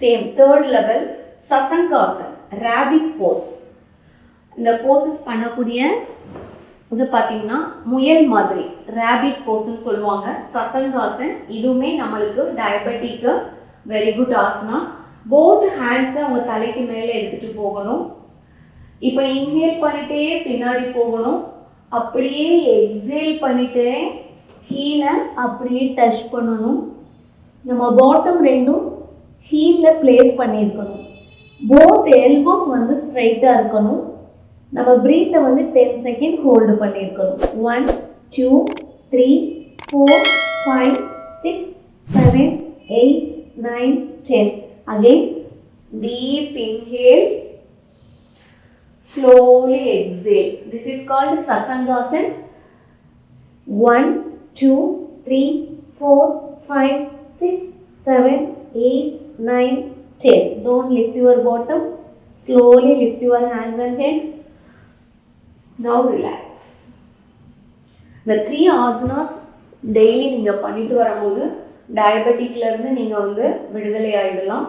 Same third level Shashankasana rapid pose இந்த poses பண்ணக்கூடிய இது பார்த்தீங்கன்னா முயல் மாதிரி. ரேபிட் போஸ்ன்னு சொல்லுவாங்க. சசங்காசன் இதுவுமே நம்மளுக்கு டயபெட்டிக்கு வெரி குட் ஆசனாஸ் போத் ஹேண்ட்ஸை அவங்க தலைக்கு மேலே எடுத்துகிட்டு போகணும். இப்போ இன்ஹேல் பண்ணிட்டே பின்னாடி போகணும். அப்படியே எக்ஸேல் பண்ணிட்டே கீழே அப்படியே டச் பண்ணணும். நம்ம பாட்டம் ரெண்டும் ஹீலில் ப்ளேஸ் பண்ணியிருக்கணும் போத் எல்போஸ் வந்து ஸ்ட்ரைட்டாக இருக்கணும் நம்ம ப்ரீத்தை வந்து டென் செகண்ட் ஹோல்டு பண்ணியிருக்கணும் one two three four five six seven eight nine ten again deep inhale slowly exhale. This is called Sasangasan. One, two, three, four, five, six, seven, eight, nine, ten. Don't lift your bottom. Slowly lift your hands and head. Now relax. இந்த three asanas daily நீங்கள் பண்ணிட்டு வரும்போது டயபெட்டிக்ல இருந்து நீங்கள் வந்து விடுதலை ஆகிடலாம்